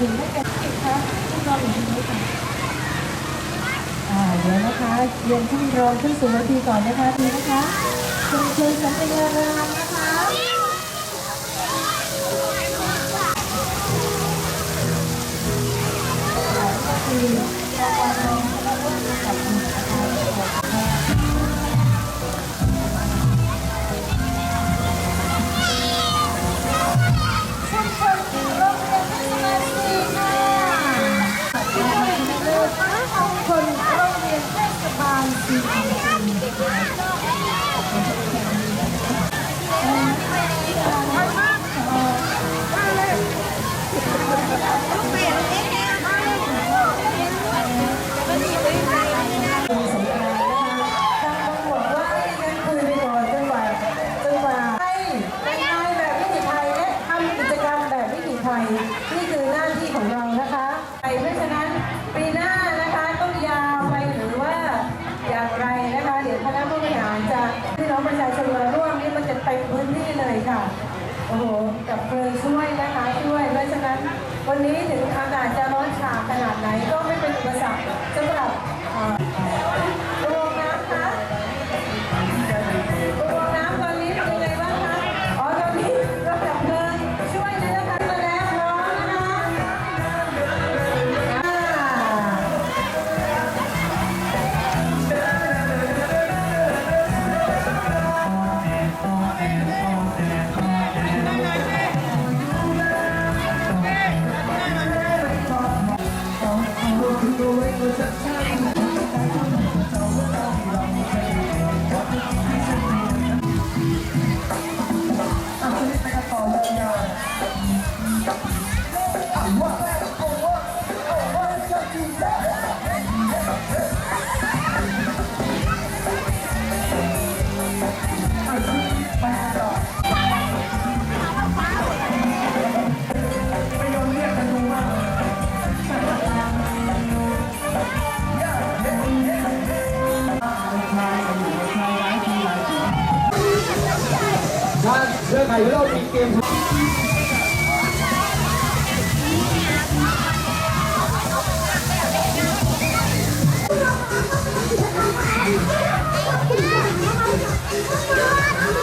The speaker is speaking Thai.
ถึงไม่เป็นสิคะท่านรองอยู่ตรงนี้ค่ะอ่าเดี๋ยวนะคะเรียนท่านรองขึ้นสู่เวทีก่อนนะคะทีนะคะเชิญเชิญสัญญารามนะคะก็ พี่น้องประชาชนมาร่วมนี่มันจะเต็มพื้นที่เลยค่ะ โอ้โห กับเพลิงช่วยนะคะช่วยเพราะฉะนั้น วันนี้ถึงอากาศจะร้อนฉาขนาดไหนก็ไม่ ถ้าเรื่องไหนเรามีเกม